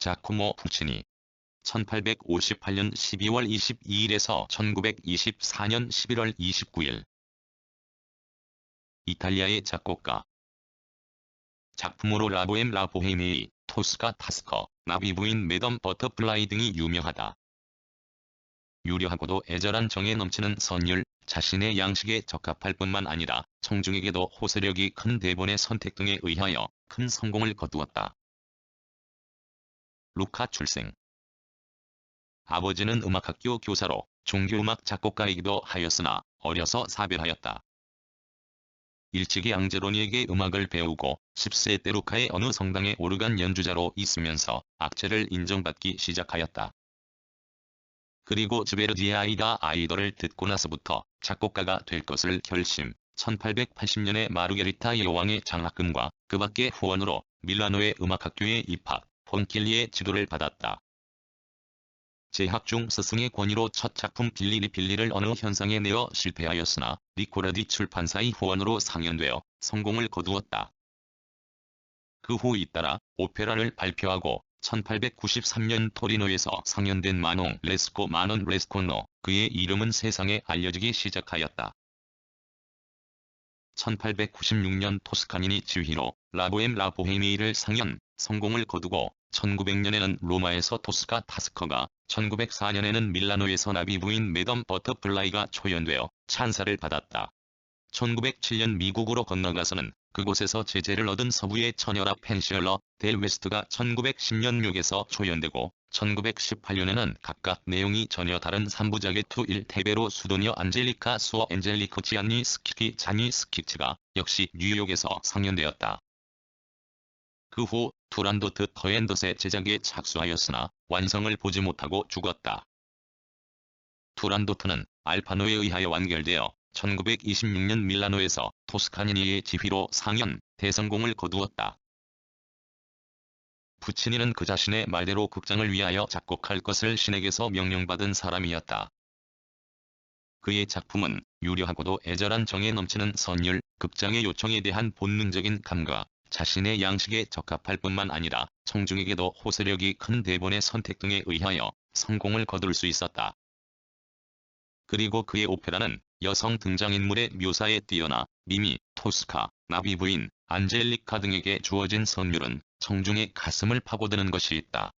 자쿠모 푸치니 1858년 12월 22일에서 1924년 11월 29일 이탈리아의 작곡가 작품으로 라보엠 라보헤메이, 토스카 타스커, 나비 부인 매덤 버터플라이 등이 유명하다. 유려하고도 애절한 정에 넘치는 선율, 자신의 양식에 적합할 뿐만 아니라 청중에게도 호소력이 큰 대본의 선택 등에 의하여 큰 성공을 거두었다. 루카 출생 아버지는 음악학교 교사로 종교음악 작곡가이기도 하였으나 어려서 사별하였다. 일찍이 앙제로니에게 음악을 배우고 10세 때 루카의 어느 성당의 오르간 연주자로 있으면서 악재를 인정받기 시작하였다. 그리고 즈베르디의 아이다 아이돌을 듣고 나서부터 작곡가가 될 것을 결심, 1880년에 마르게리타 여왕의 장학금과 그 밖의 후원으로 밀라노의 음악학교에 입학, 폰킬리의 지도를 받았다. 재학 중 스승의 권위로 첫 작품 빌리리 빌리를 어느 현상에 내어 실패하였으나 리코라디 출판사의 후원으로 상연되어 성공을 거두었다. 그 후 잇따라 오페라를 발표하고 1893년 토리노에서 상연된 마농 레스코 마논 레스코노 그의 이름은 세상에 알려지기 시작하였다. 1896년 토스카니니 지휘로 라보엠 라보헤미를 상연, 성공을 거두고 1900년에는 로마에서 토스카 타스커가 1904년에는 밀라노에서 나비 부인 매덤 버터플라이가 초연되어 찬사를 받았다. 1907년 미국으로 건너가서는 그곳에서 제재를 얻은 서부의 처녀라 펜시얼러, 델 웨스트가 1910년 미국에서 초연되고 1918년에는 각각 내용이 전혀 다른 3부작의 투1 테베로 수도녀 안젤리카 수어 엔젤리코 지안니 스키키 자니 스키치가 역시 뉴욕에서 상연되었다. 그 후 투란도트 더앤더의 제작에 착수하였으나 완성을 보지 못하고 죽었다. 투란도트는 알파노에 의하여 완결되어 1926년 밀라노에서 토스카니니의 지휘로 상연, 대성공을 거두었다. 부치니는 그 자신의 말대로 극장을 위하여 작곡할 것을 신에게서 명령받은 사람이었다. 그의 작품은 유려하고도 애절한 정에 넘치는 선율, 극장의 요청에 대한 본능적인 감각, 자신의 양식에 적합할 뿐만 아니라 청중에게도 호소력이 큰 대본의 선택 등에 의하여 성공을 거둘 수 있었다. 그리고 그의 오페라는 여성 등장인물의 묘사에 뛰어나 미미, 토스카, 나비 부인, 안젤리카 등에게 주어진 선율은 청중의 가슴을 파고드는 것이 있다.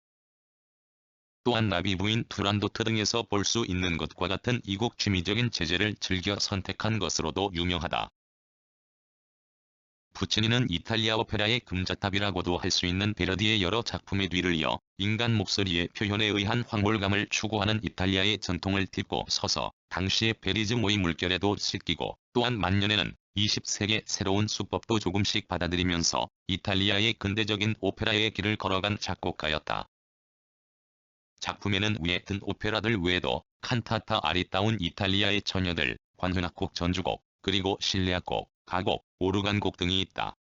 또한 나비 부인 투란도트 등에서 볼 수 있는 것과 같은 이곡 취미적인 재재를 즐겨 선택한 것으로도 유명하다. 부치니는 이탈리아 오페라의 금자탑이라고도 할 수 있는 베르디의 여러 작품의 뒤를 이어 인간 목소리의 표현에 의한 황홀감을 추구하는 이탈리아의 전통을 딛고 서서 당시의 베리즈모의 물결에도 씻기고 또한 만년에는 20세기 새로운 수법도 조금씩 받아들이면서 이탈리아의 근대적인 오페라의 길을 걸어간 작곡가였다. 작품에는 위에 든 오페라들 외에도 칸타타 아리따운 이탈리아의 처녀들, 관현악곡 전주곡, 그리고 실내악곡, 가곡, 오르간곡 등이 있다.